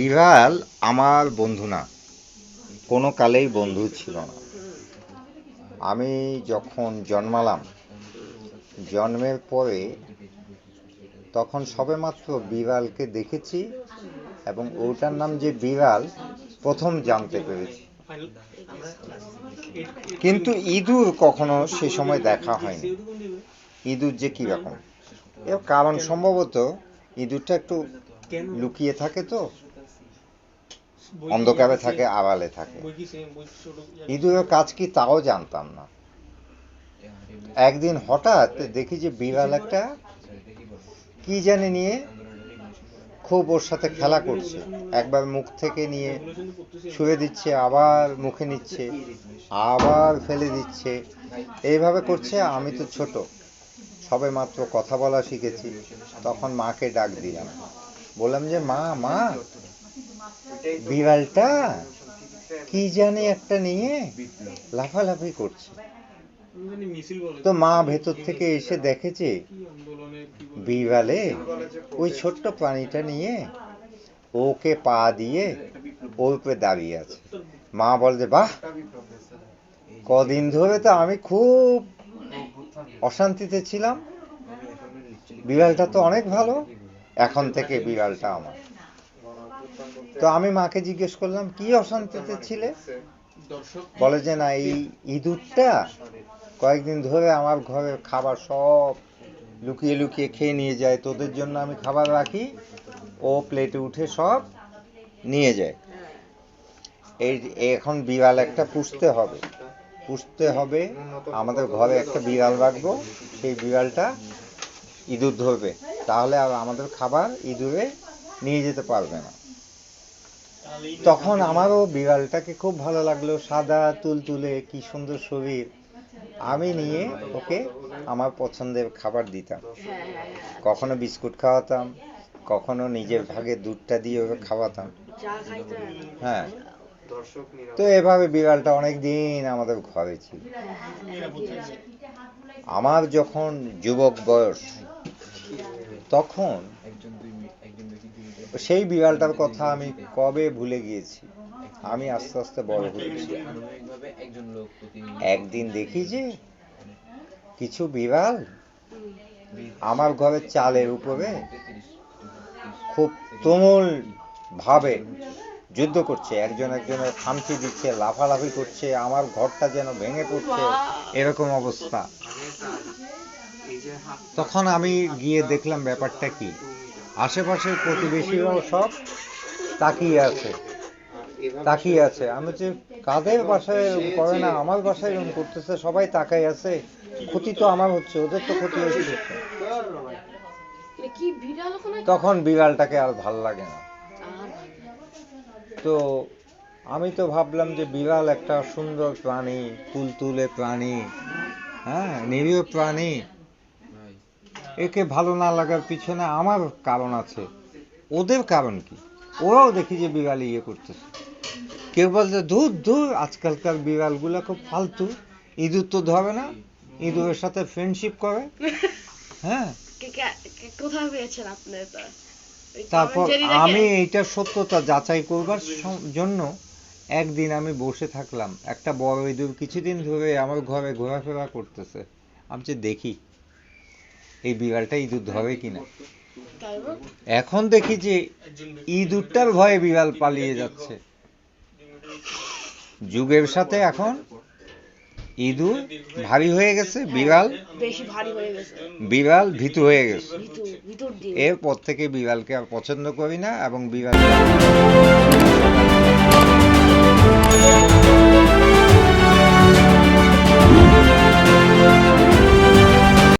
বিড়াল আমার বন্ধু না। কোনো কালেই বন্ধু ছিল না। আমি যখন জন্মালাম, জন্মের পরে তখন সবেমাত্র বিড়ালকে দেখেছি এবং ওটার নাম যে বিড়াল, প্রথম জানতে পেরেছি। কিন্তু ইঁদুর কখনো সে সময় দেখা হয়নি। ইঁদুর যে কী রকম? এর কারণ সম্ভবত ইঁদুরটা একটু লুকিয়ে থাকে তো। অন্ধকারে থাকে আড়ালে থাকে। ইঁদুরের কাজ কি তাও জানতাম না। একদিন হঠাৎ দেখি যে বিড়াল একটা কি জানে নিয়ে খুব ওর সাথে খেলা করছে। একবার মুখ থেকে নিয়ে ছুঁয়ে দিচ্ছে আবার মুখে নিচ্ছে আবার ফেলে দিচ্ছে। এইভাবে করছে আমি তো ছোট। সবে মাত্র কথা বলা শিখেছি। তখন মাকে ডাক দিলাম। বললাম যে মা মা বিড়ালটা কি জানি একটা নিয়ে লাফালাফি করছে। তো মা ভেতর থেকে এসে দেখেছে বিড়ালে ওই ছোট্ট প্রাণীটা নিয়ে ওকে পা দিয়ে ওর উপরে দাঁড়িয়ে আছে। মা বলে বাহ, কদিন ধরে তো আমি খুব অশান্তিতে ছিলাম। বিড়ালটা তো অনেক ভালো, এখন থেকে বিড়ালটা আমার। তো আমি মাকে জিজ্ঞেস করলাম, কি অশান্তিতে ছিলে? বলে যে, না, এই ইঁদুরটা কয়েকদিন ধরে আমার ঘরের খাবার সব লুকিয়ে লুকিয়ে খেয়ে নিয়ে যায়। তোদের জন্য আমি খাবার রাখি। ও প্লেটে উঠে সব নিয়ে যায়। এই এখন বিড়াল একটা পুষতে হবে। পুষতে হবে, আমাদের ঘরে একটা বিড়াল রাখব, সেই বিড়ালটা ইঁদুর ধরবে। তাহলে আর আমাদের খাবার ইঁদুরে নিয়ে যেতে পারবে না। তখন আমারও বিড়ালটাকে খুব ভালো লাগল, সাদা তুলতুলে কি সুন্দর শরীর। আমি নিয়ে ওকে আমার পছন্দের খাবার দিতাম। কখনো বিস্কুট খাওয়াতাম, কখনো নিজের ভাগে দুধটা দিয়ে ওকে খাওয়াতাম। হ্যাঁ। তো এভাবে বিড়ালটা অনেক দিন আমাদের ঘরে ছিল। আমার যখন যুবক বয়স, তখন সেই বিড়ালটার কথা আমি কবে ভুলে গিয়েছি? আমি আস্তে আস্তে বড় হচ্ছি একদিন দেখি যে কিছু বিড়াল আমার ঘরের চালের উপরে খুব তুমুল ভাবে যুদ্ধ করছে। একজন একজনের খামচি দিচ্ছে, লাফালাফি করছে, আমার ঘরটা যেন ভেঙে পড়ছে, এরকম অবস্থা। তখন আমি গিয়ে দেখলাম ব্যাপারটা কি? আশেপাশের প্রতিবেশীরাও সব তাকিয়ে আছে তাকিয়ে আছে। আমি যে কাদের বাসায় করে না আমার বাসায় এরকম করতেছে সবাই তাকাই আছে। ক্ষতি তো আমার হচ্ছে ওদের তো ক্ষতি হচ্ছে। তখন বিড়ালটাকে আর ভালো লাগে না। তো আমি তো ভাবলাম যে বিড়াল একটা সুন্দর প্রাণী তুলতুলে প্রাণী হ্যাঁ নিরীহ প্রাণী। একে ভালো না লাগার পিছনে আমার কারণ আছে। ওদের কারণ কি? ওরাও দেখি যে বিড়াল ইয়ে করতেছে। কেউ বলছে দূর দূর আজকালকার বিড়ালগুলো খুব ফালতু। ইঁদুর তো ধরে না। ইঁদুরের সাথে ফ্রেন্ডশিপ করে। হ্যাঁ। কোথায় পেয়েছেন আপনি তারপর আমি এইটার সত্যতা যাচাই করবার জন্য একদিন আমি বসে থাকলাম। একটা বড় ইঁদুর কিছুদিন ধরে আমার ঘরে ঘোরাফেরা করতেছে। আমি যে দেখি। এই বিড়ালটা ইঁদুর ধরে কিনা। এখন দেখি যে ইঁদুরটার ভয়ে বিড়াল পালিয়ে যাচ্ছে। যুগের সাথে এখন ইঁদুর ভারী হয়ে গেছে বিড়াল বিড়াল ভীতু হয়ে গেছে। এরপর থেকে বিড়ালকে আর পছন্দ করি না এবং বিড়াল